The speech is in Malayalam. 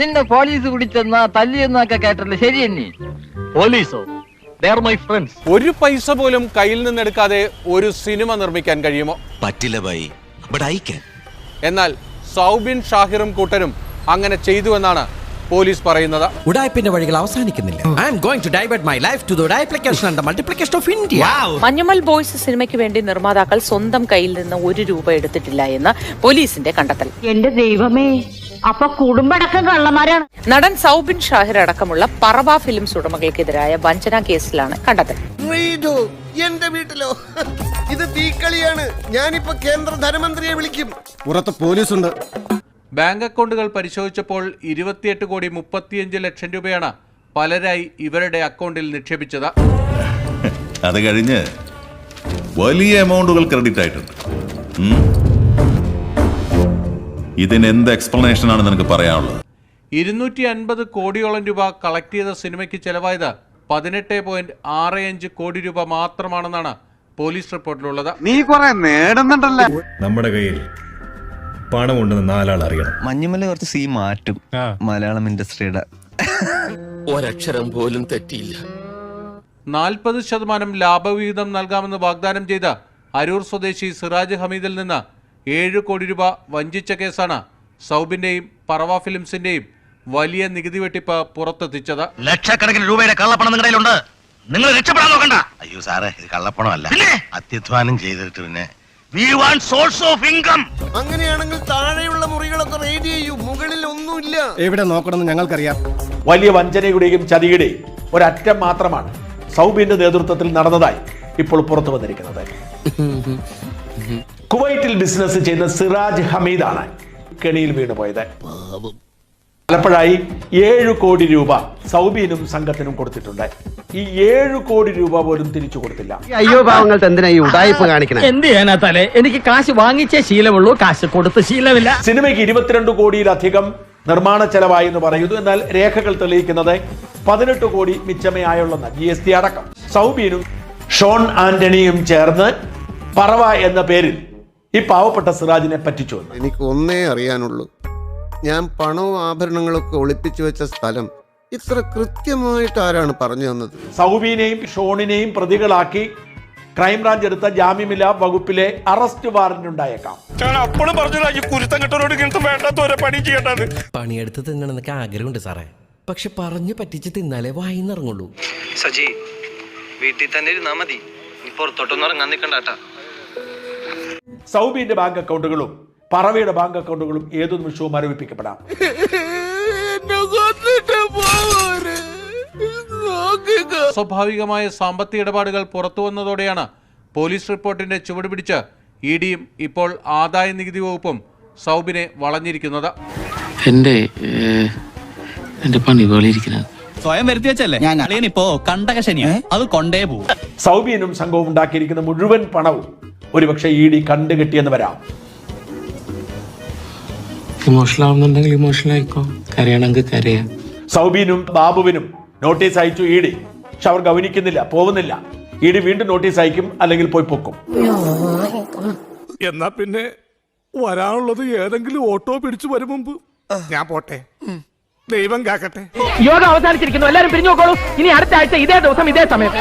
നിന്നെ പോലീസ് പിടിച്ചെന്നാ തല്ലിയെന്നൊക്കെ കേട്ടല്ലോ ശരി എന്നെ പോലീസോ? മൈ ഫ്രണ്ട്സ് ഒരു പൈസ പോലും കയ്യിൽ നിന്ന് എടുക്കാതെ ഒരു സിനിമ നിർമ്മിക്കാൻ കഴിയുമോ? പറ്റില്ല ബൈ ബട്ട് ഐ ക്യാൻ എന്നാൽ സൗബിൻ ഷാഹിറും കൂട്ടരും അങ്ങനെ ചെയ്തു എന്നാണ് പോലീസ് പറയുന്നത്. ഉടായ്പിന്റെ വഴികൾ അവസാനിക്കുന്നില്ല. I am going to divert my life to the duplication and multiplication of India Manjummel boys സിനിമയ്ക്ക് വേണ്ടി നിർമ്മാതാക്കൾ സ്വന്തം കയ്യിൽ നിന്ന് ഒരു രൂപ എടുത്തിട്ടില്ല എന്ന് പോലീസിന്റെ കണ്ടെത്തൽ. എന്റെ ദൈവമേ അപ്പൊ കുടുംബടക്കം കള്ളന്മാരാണ്. നടൻ സൗബിൻ ഷാഹിർ അടക്കമുള്ള പറവ ഫിലിംസ് ഉടമകൾക്കെതിരായ വഞ്ചന കേസിലാണ് കണ്ടെത്തൽ എന്റെ വീട്ടിലോ? ഇത് തീക്കളിയാണ്. ഞാനിപ്പോ കേന്ദ്ര ധനമന്ത്രിയെ വിളിക്കും. പുറത്ത് പോലീസുണ്ട്. ബാങ്ക് അക്കൗണ്ടുകൾ പരിശോധിച്ചപ്പോൾ ഇരുപത്തിയെട്ട് കോടി മുപ്പത്തിയഞ്ച് ലക്ഷം രൂപയാണ് പലരായി ഇവരുടെ അക്കൗണ്ടിൽ നിക്ഷേപിച്ചത്. അത് കഴിഞ്ഞ് വലിയ എമൗണ്ടുകൾ ക്രെഡിറ്റ് ആയിട്ടുണ്ട്? ഇതിന് എന്ത് എക്സ്പ്ലനേഷൻ ആണ് നിനക്ക് പറയാനുള്ളത്? ഇരുന്നൂറ്റി അൻപത് കോടിയോളം രൂപ കളക്ട് ചെയ്ത സിനിമയ്ക്ക് ചെലവായത് പതിനെട്ട് പോയിന്റ് ആറ് അഞ്ച് കോടി രൂപ മാത്രമാണെന്നാണ് പോലീസ് റിപ്പോർട്ടിലുള്ളത്. നീ കൊറേ നേടുന്നുണ്ടല്ലോ? നമ്മുടെ കയ്യിൽ പണമുണ്ടെന്ന് നാലാൾ അറിയണം. മഞ്ഞുമല കുറച്ച് സീ മാറ്റും. മലയാളം ഇൻഡസ്ട്രിയുടെ ഒരക്ഷരം പോലും തെറ്റിയില്ല. നാൽപ്പത് ശതമാനം ലാഭവിഹിതം നൽകാമെന്ന് വാഗ്ദാനം ചെയ്ത അരൂർ സ്വദേശി സിറാജ് ഹമീദിൽ നിന്ന് ഏഴ് കോടി രൂപ വഞ്ചിച്ച കേസാണ് സൗബിന്റെയും പറവ ഫിലിംസിന്റെയും വലിയ നികുതി വെട്ടിപ്പ് പുറത്തെത്തിച്ചത്. ലക്ഷക്കണക്കിന് രൂപയുടെ കള്ളപ്പണം നിങ്ങളുടെ നിങ്ങൾ രക്ഷപ്പെടാൻ നോക്കണ്ട. അയ്യോ സാറേ ഇത് കള്ളപ്പണമല്ല. അത്യധ്വാനം ചെയ്തിട്ട് പിന്നെ. We want source of income അങ്ങനെയാണെങ്കിൽ താഴെയുള്ള മുറികളൊക്കെ റെയ്ഡ് ചെയ്യൂ. മുകളിൽ ഒന്നുമില്ല. എവിടെ നോക്കണമെന്ന് ഞങ്ങൾക്കറിയാം. വലിയ വഞ്ചനയുടെയും ചതിയുടെയും ഒരറ്റം മാത്രമാണ് സൗബിന്റെ നേതൃത്വത്തിൽ നടന്നതായി. ഇപ്പോൾ പുറത്തു വന്നിരിക്കുന്നത്. കുവൈറ്റിൽ ബിസിനസ് ചെയ്യുന്ന സിറാജ് ഹമീദാണ് കെണിയിൽ വീണുപോയത് പലപ്പോഴായി ഏഴ് കോടി രൂപ സൗബിനും സംഘത്തിനും കൊടുത്തിട്ടുണ്ട്. ഈ ഏഴ് കോടി രൂപ പോലും തിരിച്ചു കൊടുത്തില്ല. അയ്യോ പാവങ്ങൾക്ക് എന്തിനാ ഈ ഉടായ്പ കാണിക്കണേ? എന്ത് ചെയ്യാനാ തലേ? എനിക്ക് കാശ് വാങ്ങിച്ചേ ശീലമുള്ളൂ കാശ് കൊടുത്ത് ശീലമില്ല. സിനിമയ്ക്ക് ഇരുപത്തിരണ്ട് കോടിയിലധികം നിർമ്മാണ ചെലവായി എന്ന് പറയുന്നു. എന്നാൽ രേഖകൾ തെളിയിക്കുന്നത് പതിനെട്ട് കോടി മിച്ചമേ ആയുള്ള ജി എസ് ടി അടക്കം. സൗബിനും ഷോൺ ആന്റണിയും ചേർന്ന് പറവ എന്ന പേരിൽ ഈ പാവപ്പെട്ട സിറാജിനെ പറ്റിച്ചു എനിക്ക് ഒന്നേ അറിയാനുള്ളൂ. ഞാൻ പണവും ആഭരണങ്ങളൊക്കെ ഒളിപ്പിച്ചു വെച്ച സ്ഥലം ഇത്ര കൃത്യമായിട്ട് ആരാണ് പറഞ്ഞു തന്നത്? സൗബിനെയും ഷോണിനെയും പ്രതികളാക്കി ക്രൈംബ്രാഞ്ച് എടുത്ത ജാമ്യമില്ലാ വകുപ്പിലെ അറസ്റ്റ് വാറന്റ് ഉണ്ടായേക്കാം പണിയെടുത്ത് തിന്നണമെന്നൊക്കെ ആഗ്രഹമുണ്ട് സാറേ. പക്ഷെ പറഞ്ഞു പറ്റിച്ച് തിന്നാലേ വായിന്നിറങ്ങുള്ളൂ. സജി വീട്ടിൽ തന്നെ ഇരുന്നാ മതി. നീ പുറത്തോട്ടൊന്നും ഇറങ്ങാൻ നിൽക്കണ്ടാട്ടാ സൗബിന്റെ ബാങ്ക് അക്കൗണ്ടുകളും പറവയുടെ ബാങ്ക് അക്കൗണ്ടുകളും ഏതു നിമിഷവും മരവിപ്പിക്കപ്പെടാം. സ്വാഭാവികമായ സാമ്പത്തിക ഇടപാടുകൾ പുറത്തു വന്നതോടെയാണ് പോലീസ് റിപ്പോർട്ടിന്റെ ചുവട് പിടിച്ച് ഇ ഡിയും ഇപ്പോൾ ആദായ നികുതി വകുപ്പും സൗബിനെ വളഞ്ഞിരിക്കുന്നത്. എന്റെ പണി പോലിരിക്കുന്നത് സ്വയം വരുത്തി വെച്ചല്ലേ? ഞാൻ ഇപ്പോ കണ്ടക ശനിയാ അത് കൊണ്ടേ പോകും സൗബിയനും സംഘവും ഉണ്ടാക്കിയിരിക്കുന്ന മുഴുവൻ പണവും ഒരുപക്ഷെ ഇ ഡി കണ്ടുകെട്ടിയെന്ന് വരാം. ഇമോഷണൽ ആവുന്നുണ്ടെങ്കിൽ ഇമോഷണൽ ആയിക്കോ. കരയണമെങ്കിൽ കരയാം. സൗബിനും ബാബുവിനും നോട്ടീസ് അയച്ചു ഇ ഡി. പക്ഷെ അവർ ഗവനിക്കുന്നില്ല പോകുന്നില്ല. ഇ ഡി വീണ്ടും നോട്ടീസ് അയക്കും അല്ലെങ്കിൽ പോയി പൊക്കും. എന്നാ പിന്നെ വരാനുള്ളത് ഏതെങ്കിലും ഓട്ടോ പിടിച്ചു വരും മുമ്പ്. ഞാൻ പോട്ടെ. ദൈവം കാക്കട്ടെ. യോഗ അവസാനിച്ചിരിക്കുന്നു. എല്ലാരും പിരിഞ്ഞു നോക്കോളൂ. ഇനി അടുത്ത ആഴ്ച ഇതേ ദിവസം ഇതേ സമയം.